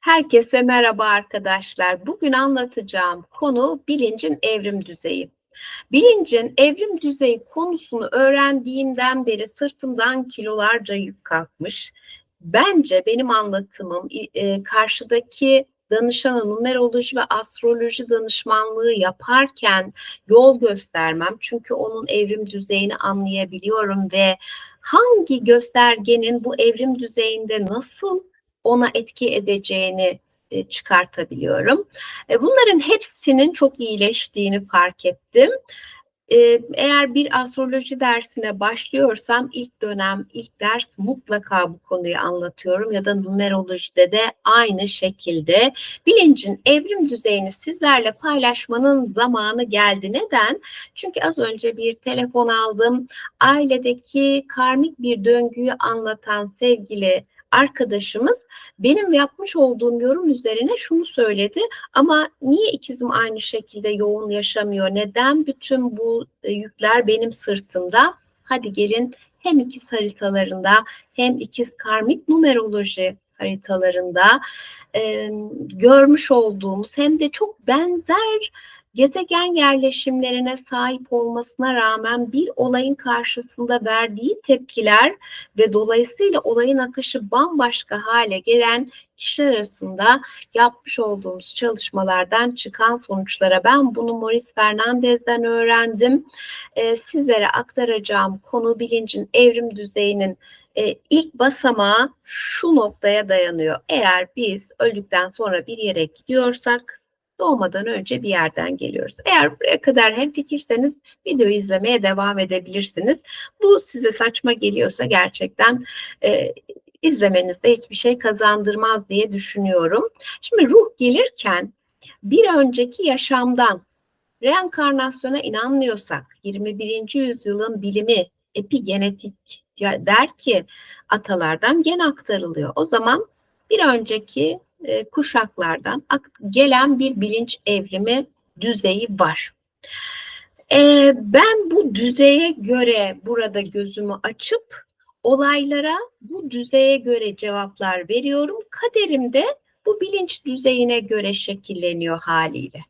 Herkese merhaba arkadaşlar. Bugün anlatacağım konu bilincin evrim düzeyi. Bilincin evrim düzeyi konusunu öğrendiğimden beri sırtımdan kilolarca yük kalkmış. Bence benim anlatımım e, karşıdaki danışana numeroloji ve astroloji danışmanlığı yaparken yol göstermem. Çünkü onun evrim düzeyini anlayabiliyorum ve hangi göstergenin bu evrim düzeyinde nasıl ona etki edeceğini e, çıkartabiliyorum. E, bunların hepsinin çok iyileştiğini fark ettim. E, eğer bir astroloji dersine başlıyorsam ilk dönem, ilk ders mutlaka bu konuyu anlatıyorum ya da numerolojide de aynı şekilde bilincin evrim düzeyini sizlerle paylaşmanın zamanı geldi. Neden? Çünkü az önce bir telefon aldım. Ailedeki karmik bir döngüyü anlatan sevgili arkadaşımız benim yapmış olduğum yorum üzerine şunu söyledi ama niye ikizim aynı şekilde yoğun yaşamıyor? Neden bütün bu e, yükler benim sırtımda? Hadi gelin hem ikiz haritalarında hem ikiz karmik numeroloji haritalarında e, görmüş olduğumuz hem de çok benzer gezegen yerleşimlerine sahip olmasına rağmen bir olayın karşısında verdiği tepkiler ve dolayısıyla olayın akışı bambaşka hale gelen kişiler arasında yapmış olduğumuz çalışmalardan çıkan sonuçlara ben bunu Maurice Fernandez'den öğrendim. Ee, sizlere aktaracağım konu bilincin evrim düzeyinin e, ilk basamağı şu noktaya dayanıyor. Eğer biz öldükten sonra bir yere gidiyorsak doğmadan önce bir yerden geliyoruz. Eğer buraya kadar hem fikirseniz video izlemeye devam edebilirsiniz. Bu size saçma geliyorsa gerçekten e, izlemenizde hiçbir şey kazandırmaz diye düşünüyorum. Şimdi ruh gelirken bir önceki yaşamdan reenkarnasyona inanmıyorsak 21. yüzyılın bilimi epigenetik der ki atalardan gen aktarılıyor. O zaman bir önceki e, kuşaklardan gelen bir bilinç evrimi düzeyi var. E, ben bu düzeye göre burada gözümü açıp olaylara bu düzeye göre cevaplar veriyorum. Kaderim de bu bilinç düzeyine göre şekilleniyor haliyle.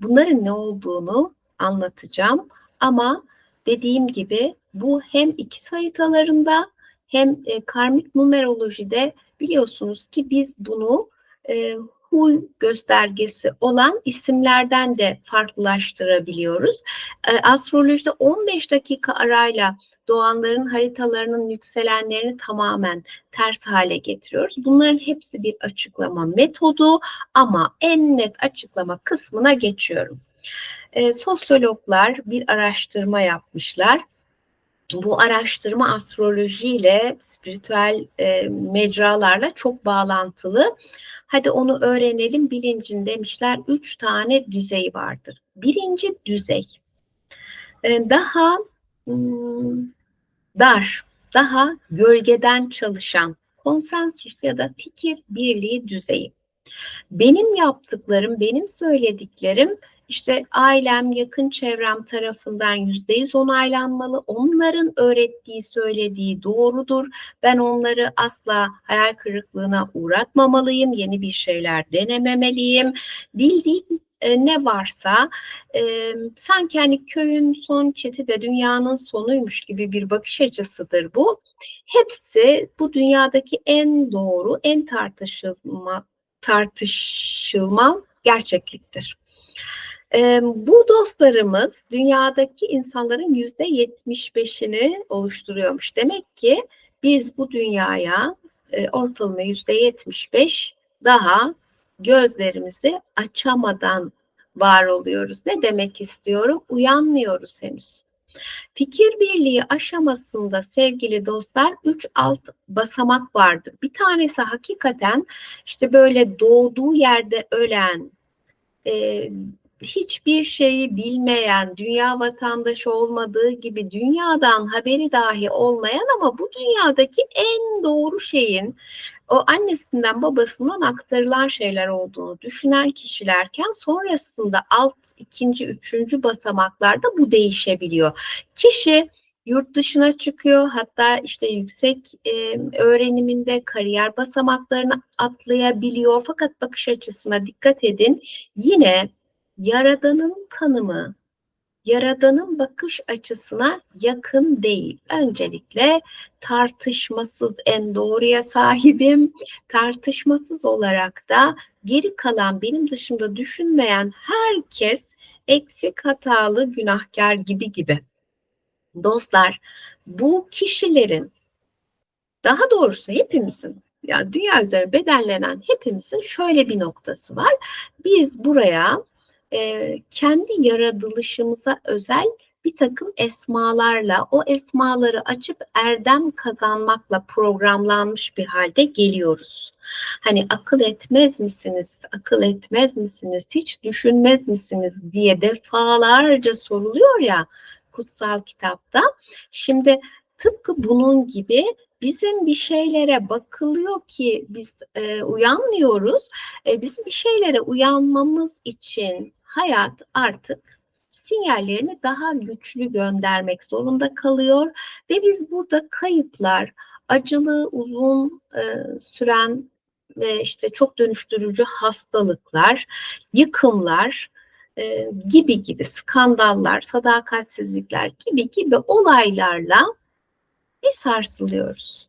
Bunların ne olduğunu anlatacağım ama dediğim gibi bu hem iki haritalarında hem e, karmik numerolojide biliyorsunuz ki biz bunu e, huy göstergesi olan isimlerden de farklılaştırabiliyoruz. E, astrolojide 15 dakika arayla doğanların haritalarının yükselenlerini tamamen ters hale getiriyoruz. Bunların hepsi bir açıklama metodu ama en net açıklama kısmına geçiyorum. E, sosyologlar bir araştırma yapmışlar bu araştırma astroloji ile spiritüel e, mecralarla çok bağlantılı. Hadi onu öğrenelim. Bilincin demişler üç tane düzey vardır. Birinci düzey e, daha hmm, dar, daha gölgeden çalışan konsensüs ya da fikir birliği düzeyi. Benim yaptıklarım, benim söylediklerim işte ailem, yakın çevrem tarafından yüzde yüz onaylanmalı. Onların öğrettiği, söylediği doğrudur. Ben onları asla hayal kırıklığına uğratmamalıyım. Yeni bir şeyler denememeliyim. Bildiğim e, ne varsa e, sanki hani köyün son çeti de dünyanın sonuymuş gibi bir bakış açısıdır bu. Hepsi bu dünyadaki en doğru, en tartışılma, tartışılmaz gerçekliktir. E, bu dostlarımız dünyadaki insanların yüzde yetmiş beşini oluşturuyormuş. Demek ki biz bu dünyaya e, ortalama yüzde yetmiş beş daha gözlerimizi açamadan var oluyoruz. Ne demek istiyorum? Uyanmıyoruz henüz. Fikir birliği aşamasında sevgili dostlar üç alt basamak vardır. Bir tanesi hakikaten işte böyle doğduğu yerde ölen, e, hiçbir şeyi bilmeyen, dünya vatandaşı olmadığı gibi dünyadan haberi dahi olmayan ama bu dünyadaki en doğru şeyin o annesinden babasından aktarılan şeyler olduğunu düşünen kişilerken sonrasında alt ikinci, üçüncü basamaklarda bu değişebiliyor. Kişi yurt dışına çıkıyor. Hatta işte yüksek e, öğreniminde kariyer basamaklarını atlayabiliyor. Fakat bakış açısına dikkat edin. Yine Yaradan'ın tanımı, Yaradan'ın bakış açısına yakın değil. Öncelikle tartışmasız en doğruya sahibim. Tartışmasız olarak da geri kalan benim dışımda düşünmeyen herkes eksik, hatalı, günahkar gibi gibi. Dostlar, bu kişilerin daha doğrusu hepimizin yani dünya üzerinde bedenlenen hepimizin şöyle bir noktası var. Biz buraya e, kendi yaratılışımıza özel bir takım esmalarla o esmaları açıp erdem kazanmakla programlanmış bir halde geliyoruz. Hani akıl etmez misiniz, akıl etmez misiniz, hiç düşünmez misiniz diye defalarca soruluyor ya kutsal kitapta. Şimdi tıpkı bunun gibi bizim bir şeylere bakılıyor ki biz e, uyanmıyoruz. E, bizim bir şeylere uyanmamız için hayat artık sinyallerini daha güçlü göndermek zorunda kalıyor ve biz burada kayıplar, acılı uzun e, süren ve işte çok dönüştürücü hastalıklar, yıkımlar e, gibi gibi skandallar, sadakatsizlikler gibi gibi olaylarla bir sarsılıyoruz.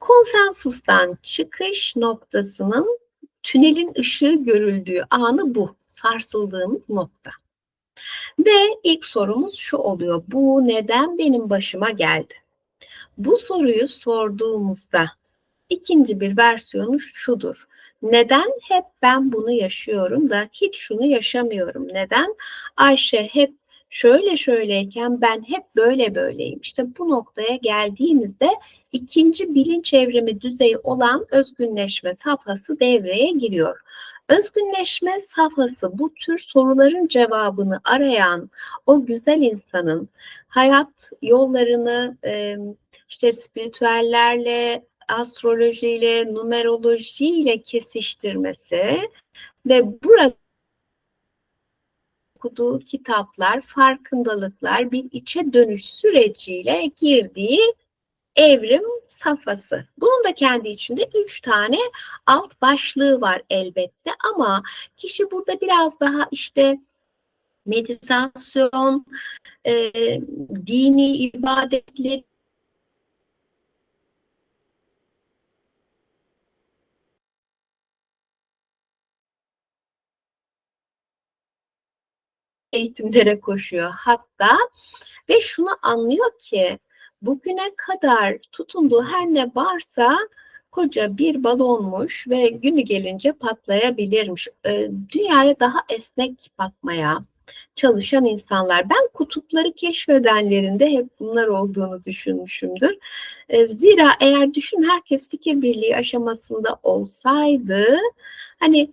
Konsensustan çıkış noktasının tünelin ışığı görüldüğü anı bu. Sarsıldığımız nokta. Ve ilk sorumuz şu oluyor. Bu neden benim başıma geldi? Bu soruyu sorduğumuzda ikinci bir versiyonu şudur. Neden hep ben bunu yaşıyorum da hiç şunu yaşamıyorum? Neden Ayşe hep şöyle şöyleyken ben hep böyle böyleyim. İşte bu noktaya geldiğimizde ikinci bilinç evrimi düzeyi olan özgünleşme safhası devreye giriyor. Özgünleşme safhası bu tür soruların cevabını arayan o güzel insanın hayat yollarını işte spiritüellerle, astrolojiyle, numerolojiyle kesiştirmesi ve burada okuduğu kitaplar, farkındalıklar bir içe dönüş süreciyle girdiği evrim safhası. Bunun da kendi içinde üç tane alt başlığı var elbette ama kişi burada biraz daha işte meditasyon, e, dini ibadetleri eğitimlere koşuyor hatta ve şunu anlıyor ki bugüne kadar tutunduğu her ne varsa koca bir balonmuş ve günü gelince patlayabilirmiş. Ee, dünyaya daha esnek bakmaya çalışan insanlar. Ben kutupları keşfedenlerinde hep bunlar olduğunu düşünmüşümdür. Ee, zira eğer düşün herkes fikir birliği aşamasında olsaydı hani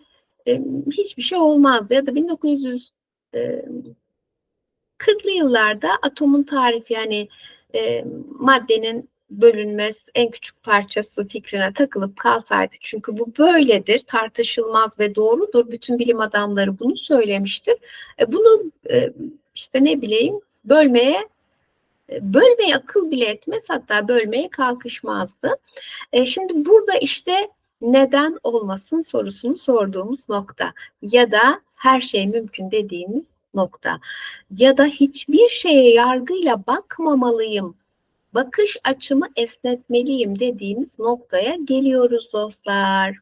e, hiçbir şey olmazdı ya da 1900 40'lı yıllarda atomun tarifi yani e, maddenin bölünmez en küçük parçası fikrine takılıp kalsaydı çünkü bu böyledir tartışılmaz ve doğrudur. Bütün bilim adamları bunu söylemiştir. E, bunu e, işte ne bileyim bölmeye e, bölmeye akıl bile etmez hatta bölmeye kalkışmazdı. E, şimdi burada işte neden olmasın sorusunu sorduğumuz nokta. Ya da her şey mümkün dediğimiz nokta. Ya da hiçbir şeye yargıyla bakmamalıyım, bakış açımı esnetmeliyim dediğimiz noktaya geliyoruz dostlar.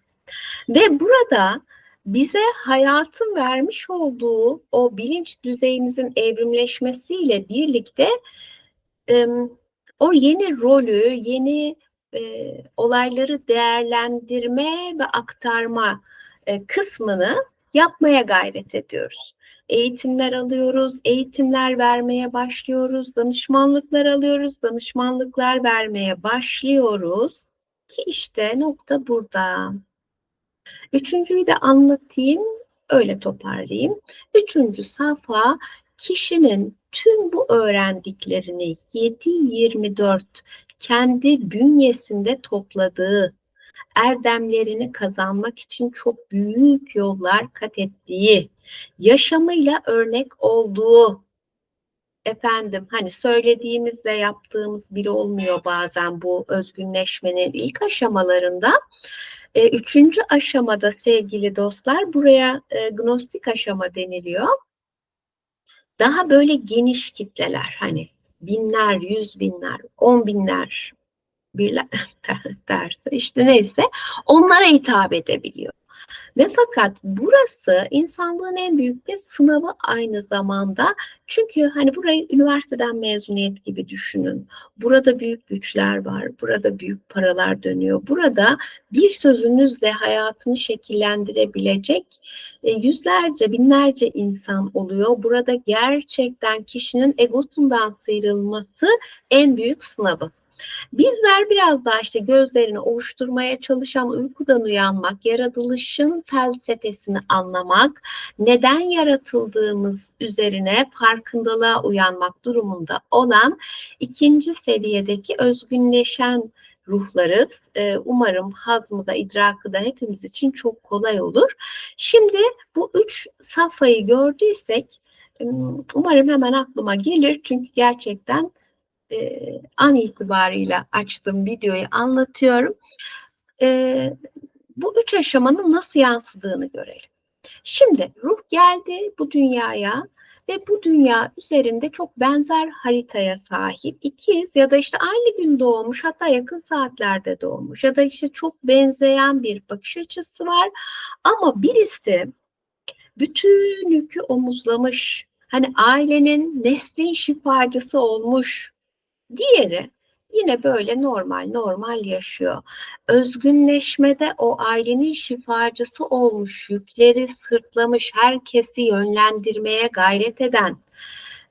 Ve burada bize hayatın vermiş olduğu o bilinç düzeyimizin evrimleşmesiyle birlikte o yeni rolü, yeni e, olayları değerlendirme ve aktarma e, kısmını yapmaya gayret ediyoruz. Eğitimler alıyoruz, eğitimler vermeye başlıyoruz, danışmanlıklar alıyoruz, danışmanlıklar vermeye başlıyoruz ki işte nokta burada. Üçüncüyü de anlatayım, öyle toparlayayım. Üçüncü safa kişinin tüm bu öğrendiklerini 7-24 kendi bünyesinde topladığı erdemlerini kazanmak için çok büyük yollar kat ettiği, yaşamıyla örnek olduğu efendim hani söylediğimizle yaptığımız bir olmuyor bazen bu özgünleşmenin ilk aşamalarında. E, üçüncü aşamada sevgili dostlar buraya e, gnostik aşama deniliyor. Daha böyle geniş kitleler hani binler, yüz binler, on binler birler derse işte neyse onlara hitap edebiliyor. Ve fakat burası insanlığın en büyük de sınavı aynı zamanda. Çünkü hani burayı üniversiteden mezuniyet gibi düşünün. Burada büyük güçler var. Burada büyük paralar dönüyor. Burada bir sözünüzle hayatını şekillendirebilecek e, yüzlerce, binlerce insan oluyor. Burada gerçekten kişinin egosundan sıyrılması en büyük sınavı. Bizler biraz daha işte gözlerini ovuşturmaya çalışan uykudan uyanmak, yaratılışın felsefesini anlamak, neden yaratıldığımız üzerine farkındalığa uyanmak durumunda olan ikinci seviyedeki özgünleşen ruhları e, umarım hazmı da idrakı da hepimiz için çok kolay olur. Şimdi bu üç safhayı gördüysek umarım hemen aklıma gelir çünkü gerçekten e, an itibarıyla açtığım videoyu anlatıyorum. E, bu üç aşamanın nasıl yansıdığını görelim. Şimdi ruh geldi bu dünyaya ve bu dünya üzerinde çok benzer haritaya sahip ikiz ya da işte aynı gün doğmuş hatta yakın saatlerde doğmuş ya da işte çok benzeyen bir bakış açısı var ama birisi bütün yükü omuzlamış hani ailenin neslin şifacısı olmuş Diğeri yine böyle normal normal yaşıyor. Özgünleşmede o ailenin şifacısı olmuş, yükleri sırtlamış, herkesi yönlendirmeye gayret eden,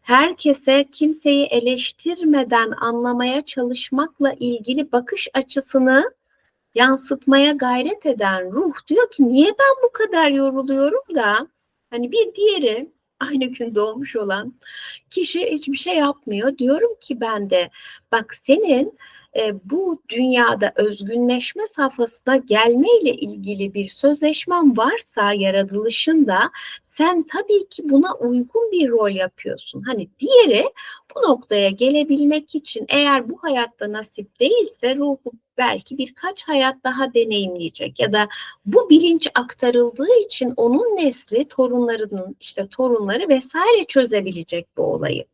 herkese kimseyi eleştirmeden anlamaya çalışmakla ilgili bakış açısını yansıtmaya gayret eden ruh diyor ki niye ben bu kadar yoruluyorum da hani bir diğeri aynı gün doğmuş olan kişi hiçbir şey yapmıyor. Diyorum ki ben de bak senin e, bu dünyada özgünleşme safhasına gelmeyle ilgili bir sözleşmen varsa yaratılışında sen tabii ki buna uygun bir rol yapıyorsun. Hani diğeri bu noktaya gelebilmek için eğer bu hayatta nasip değilse ruhu belki birkaç hayat daha deneyimleyecek ya da bu bilinç aktarıldığı için onun nesli torunlarının işte torunları vesaire çözebilecek bu olayı.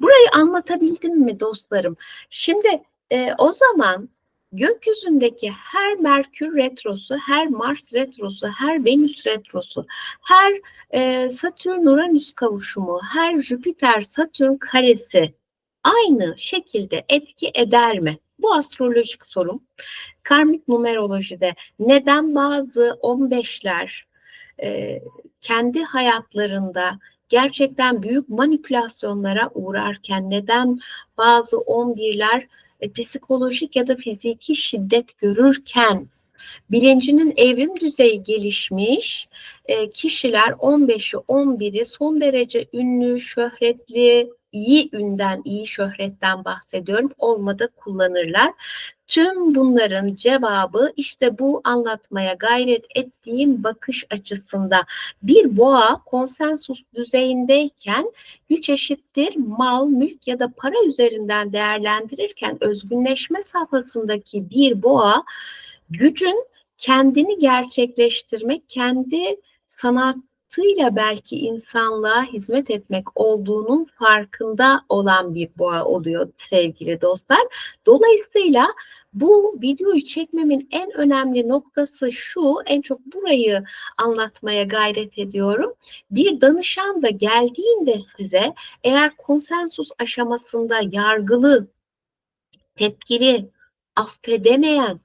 Burayı anlatabildim mi dostlarım? Şimdi e, o zaman gökyüzündeki her Merkür retrosu, her Mars retrosu, her Venüs retrosu, her e, Satürn-Uranüs kavuşumu, her Jüpiter-Satürn karesi aynı şekilde etki eder mi? Bu astrolojik sorum. Karmik numerolojide neden bazı 15'ler e, kendi hayatlarında gerçekten büyük manipülasyonlara uğrarken neden bazı 11'ler e, psikolojik ya da fiziki şiddet görürken bilincinin evrim düzeyi gelişmiş e, kişiler 15'i 11'i son derece ünlü, şöhretli, iyi ünden, iyi şöhretten bahsediyorum. Olmadı kullanırlar. Tüm bunların cevabı işte bu anlatmaya gayret ettiğim bakış açısında bir boğa konsensus düzeyindeyken güç eşittir mal, mülk ya da para üzerinden değerlendirirken özgünleşme safhasındaki bir boğa gücün kendini gerçekleştirmek, kendi sanatıyla belki insanlığa hizmet etmek olduğunun farkında olan bir boğa oluyor sevgili dostlar. Dolayısıyla bu videoyu çekmemin en önemli noktası şu, en çok burayı anlatmaya gayret ediyorum. Bir danışan da geldiğinde size eğer konsensus aşamasında yargılı, tepkili, affedemeyen,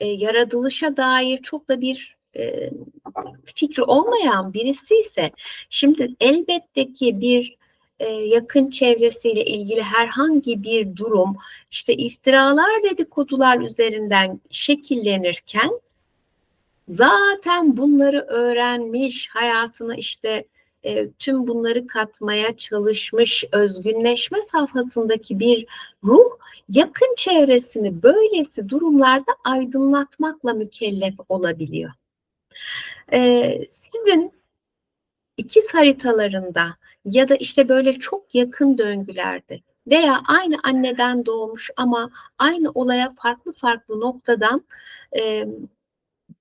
e, yaratılışa dair çok da bir fikri olmayan birisi ise şimdi elbette ki bir yakın çevresiyle ilgili herhangi bir durum işte iftiralar dedikodular üzerinden şekillenirken zaten bunları öğrenmiş hayatına işte e, tüm bunları katmaya çalışmış özgünleşme safhasındaki bir ruh yakın çevresini böylesi durumlarda aydınlatmakla mükellef olabiliyor. E, sizin ikiz haritalarında ya da işte böyle çok yakın döngülerde veya aynı anneden doğmuş ama aynı olaya farklı farklı noktadan e,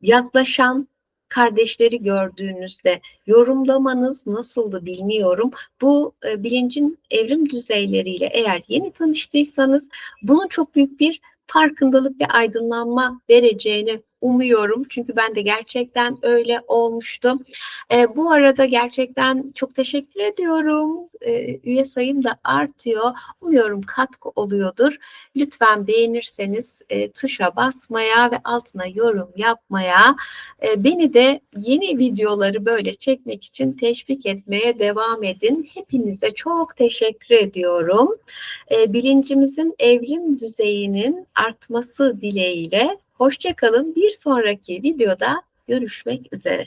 yaklaşan kardeşleri gördüğünüzde yorumlamanız nasıldı bilmiyorum. Bu e, bilincin evrim düzeyleriyle eğer yeni tanıştıysanız bunun çok büyük bir farkındalık ve aydınlanma vereceğini umuyorum. Çünkü ben de gerçekten öyle olmuştum. E, bu arada gerçekten çok teşekkür ediyorum. E, üye sayım da artıyor. Umuyorum katkı oluyordur. Lütfen beğenirseniz e, tuşa basmaya ve altına yorum yapmaya, e, beni de yeni videoları böyle çekmek için teşvik etmeye devam edin. Hepinize çok teşekkür ediyorum. E, bilincimizin evrim düzeyinin artması dileğiyle Hoşçakalın. Bir sonraki videoda görüşmek üzere.